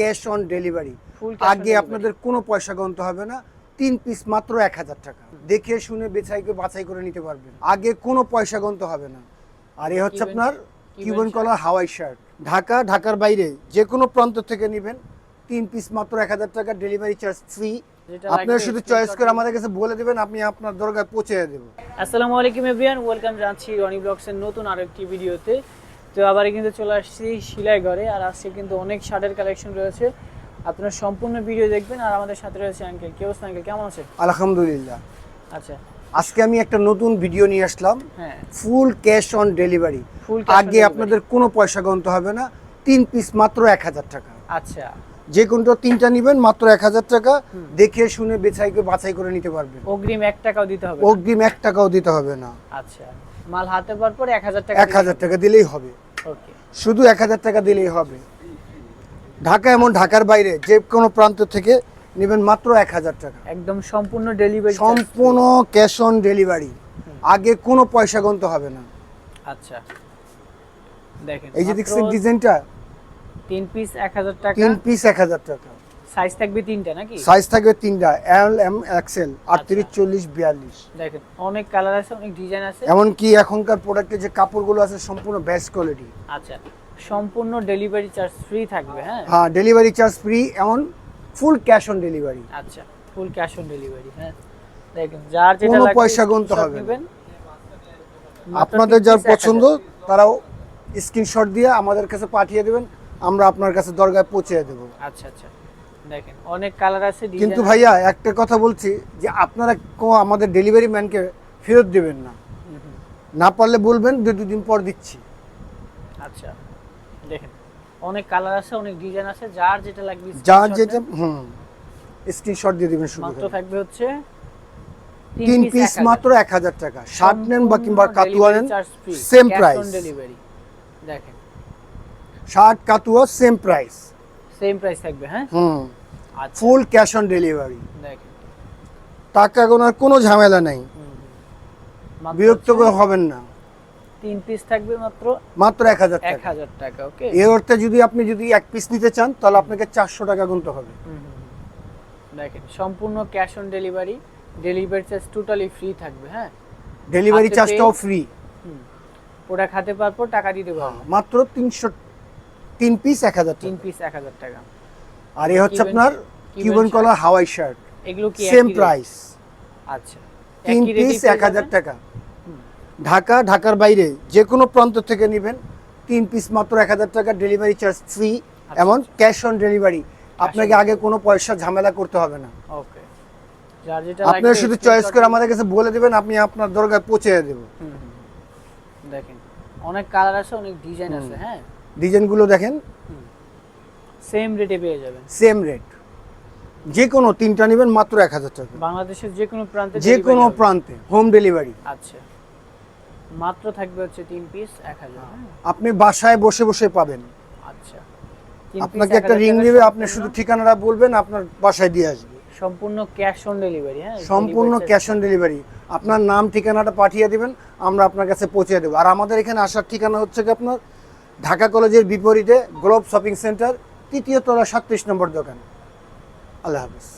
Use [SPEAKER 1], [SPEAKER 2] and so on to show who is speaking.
[SPEAKER 1] Cash on delivery. আগে আপনাদের কোনো পয়সা গন্তে হবে না তিন পিস মাত্র এক হাজার টাকা। দেখে শুনে বেছাই করে বাছাই করে নিতে পারবেন। আগে কোনো পয়সা গন্তে হবে না। আর এ হচ্ছে আপনার কিউবন কলার হাওয়াই শার্ট ঢাকা ঢাকার বাইরে যে কোনো প্রান্ত থেকে নেবেন। তিন পিস মাত্র এক হাজার টাকা ডেলিভারি চার্জ ফ্রি আপনারা শুধু চয়েস করে আমাদের কাছে বলে দেবেন আপনি আপনার দরকার পৌঁছে দেবো
[SPEAKER 2] আসসালামু আলাইকুম এভরিওয়ান ওয়েলকাম জানাচ্ছি রনি ব্লগসের নতুন আরও একটি ভিডিওতে তো আবার কিন্তু চলে আসছি শিলাই ঘরে আর আজকে কিন্তু অনেক শার্টের কালেকশন রয়েছে। আপনারা সম্পূর্ণ ভিডিও দেখবেন আর আমাদের সাথে রয়েছে আঙ্কেল। কি অবস্থা আঙ্কেল? কেমন আছে
[SPEAKER 1] আলহামদুলিল্লাহ।
[SPEAKER 2] আচ্ছা।
[SPEAKER 1] আজকে আমি একটা নতুন ভিডিও নিয়ে আসলাম।
[SPEAKER 2] হ্যাঁ।
[SPEAKER 1] ফুল ক্যাশ অন ডেলিভারি আগে আপনাদের কোনো পয়সা গণতে হবে না। তিন পিস মাত্র এক হাজার টাকা।
[SPEAKER 2] আচ্ছা।
[SPEAKER 1] যে কোনটা তিনটা নেবেন মাত্র এক হাজার টাকা। দেখে শুনে বেছাই করে বাছাই করে নিতে পারবেন।
[SPEAKER 2] অগ্রিম এক টাকাও দিতে হবে
[SPEAKER 1] অগ্রিম এক টাকাও দিতে হবে না।
[SPEAKER 2] আচ্ছা। মাল হাতে পাওয়ার পর এক হাজার টাকা
[SPEAKER 1] এক হাজার টাকা দিলেই হবে।
[SPEAKER 2] ওকে।
[SPEAKER 1] শুধু এক হাজার টাকা দিলেই হবে। ঢাকা এমন ঢাকার বাইরে যে কোনো প্রান্ত থেকে নেবেন মাত্র এক হাজার টাকা।
[SPEAKER 2] একদম সম্পূর্ণ ডেলিভারি
[SPEAKER 1] সম্পূর্ণ ক্যাশ অন ডেলিভারি। আগে কোনো পয়সা গন্তে হবে না।
[SPEAKER 2] আচ্ছা। দেখেন
[SPEAKER 1] এই যে দেখছেন ডিজাইনটা?
[SPEAKER 2] তিন পিস এক হাজার টাকা?
[SPEAKER 1] তিন পিস এক হাজার টাকা।
[SPEAKER 2] সাইজ থাকবে তিনটা নাকি?
[SPEAKER 1] সাইজ থাকবে তিনটা এল এম এক্সেল আটত্রিশ
[SPEAKER 2] আচ্ছা।
[SPEAKER 1] চল্লিশ বিয়াল্লিশ।
[SPEAKER 2] দেখেন অনেক কালার আছে অনেক ডিজাইন আছে।
[SPEAKER 1] এমনকি এখনকার প্রোডাক্টের যে কাপড়গুলো আছে সম্পূর্ণ বেস্ট কোয়ালিটি
[SPEAKER 2] আচ্ছা সম্পূর্ণ ডেলিভারি চার্জ ফ্রি থাকবে হ্যাঁ?
[SPEAKER 1] হ্যাঁ ডেলিভারি চার্জ ফ্রি এমন ফুল ক্যাশ অন ডেলিভারি
[SPEAKER 2] আচ্ছা ফুল ক্যাশ অন ডেলিভারি হ্যাঁ? দেখেন যার যেটা লাগবে
[SPEAKER 1] পয়সা গুনতে হবে আপনাদের যার পছন্দ তারাও স্ক্রিনশট দিয়ে আমাদের কাছে পাঠিয়ে দেবেন। আমরা আপনার কাছে দরগায় পৌঁছে দেবো।
[SPEAKER 2] আচ্ছা আচ্ছা। দেখেন অনেক কালার আছে
[SPEAKER 1] কিন্তু ভাইয়া একটা কথা বলছি যে আপনারা কো- আমাদের ডেলিভারি ম্যানকে ফেরত দেবেন না। না পারলে বলবেন দু দুদিন পর দিচ্ছি।
[SPEAKER 2] আচ্ছা দেখেন অনেক কালার আছে অনেক ডিজাইন আছে যার যেটা লাগবে
[SPEAKER 1] যার যেটা। হুম স্ক্রিনশট দিয়ে দিবেন শুধু
[SPEAKER 2] মাত্র থাকবে হচ্ছে
[SPEAKER 1] তিন পিস মাত্র এক হাজার টাকা। শার্ট নেন বা কিংবা কাতুয়া নেন সেম প্রাইস
[SPEAKER 2] ডেলিভারি দেখেন
[SPEAKER 1] শার্ট কাতুয়া সেম প্রাইস
[SPEAKER 2] সেম প্রাইস থাকবে হ্যাঁ?
[SPEAKER 1] হুম।
[SPEAKER 2] আচ্ছা।
[SPEAKER 1] ফুল ক্যাশ অন ডেলিভারি
[SPEAKER 2] দেখেন।
[SPEAKER 1] টাকা গোনার কোনো ঝামেলা নাই। বিরক্ত হবেন না।
[SPEAKER 2] তিন পিস থাকবে মাত্র?
[SPEAKER 1] মাত্র এক হাজার
[SPEAKER 2] এক
[SPEAKER 1] টাকা
[SPEAKER 2] হাজার টাকা ওকে
[SPEAKER 1] এর অর্থে যদি আপনি যদি এক পিস নিতে চান তাহলে আপনাকে চারশো টাকা গুনতে হবে।
[SPEAKER 2] দেখেন সম্পূর্ণ cash on delivery delivery charge totally free থাকবে হ্যাঁ?
[SPEAKER 1] ডেলিভারি চার্জটাও ফ্রি
[SPEAKER 2] প্রোডাক্ট হাতে পাওয়ার পর টাকা দিতে পারব
[SPEAKER 1] মাত্র তিনশো তিন পিস এক হাজার
[SPEAKER 2] তিন পিস এক হাজার টাকা।
[SPEAKER 1] আর এ হচ্ছে আপনার কিউবন কলার হাওয়াই শার্ট
[SPEAKER 2] এগুলো কি
[SPEAKER 1] সেম প্রাইস
[SPEAKER 2] আচ্ছা।
[SPEAKER 1] তিন পিস এক হাজার টাকা। ঢাকা ঢাকার বাইরে যে কোনো প্রান্ত থেকে নেবেন। তিন পিস মাত্র এক হাজার টাকা ডেলিভারি চার্জ ফ্রি এমন ক্যাশ অন ডেলিভারি আপনাকে আগে কোনো পয়সা ঝামেলা করতে হবে না।
[SPEAKER 2] ওকে
[SPEAKER 1] আপনারা শুধু চয়েস করে আমাদের কাছে বলে দেবেন আপনি আপনার দরগায় পৌঁছে দেবো।
[SPEAKER 2] দেখেন অনেক কালার আছে অনেক ডিজাইন আছে হ্যাঁ?
[SPEAKER 1] ডিজাইনগুলো দেখেন।
[SPEAKER 2] সেম রেটে পেয়ে যাবেন।
[SPEAKER 1] সেম রেট যে কোনো তিনটা নেবেন মাত্র এক হাজার টাকা।
[SPEAKER 2] বাংলাদেশের যে কোনো প্রান্তে
[SPEAKER 1] যে কোনো প্রান্তে হোম ডেলিভারি
[SPEAKER 2] আচ্ছা। মাত্র থাকবে হচ্ছে তিন পিস এক হাজার হ্যাঁ?
[SPEAKER 1] আপনি বাসায় বসে বসে পাবেন।
[SPEAKER 2] আচ্ছা।
[SPEAKER 1] আপনাকে একটা রিং দিবে আপনি শুধু ঠিকানাটা বলবেন আপনার বাসায় দিয়ে আসবে।
[SPEAKER 2] সম্পূর্ণ ক্যাশ অন ডেলিভারি হ্যাঁ?
[SPEAKER 1] সম্পূর্ণ ক্যাশ অন ডেলিভারি আপনার নাম ঠিকানাটা পাঠিয়ে দিবেন আমরা আপনার কাছে পৌঁছে দেবো। আর আমাদের এখানে আসার ঠিকানা হচ্ছে কি আপনার? ঢাকা কলেজের বিপরীতে গ্লোব শপিং সেন্টার তৃতীয় তলা সাতত্রিশ নম্বর দোকান। আল্লাহ হাফিজ।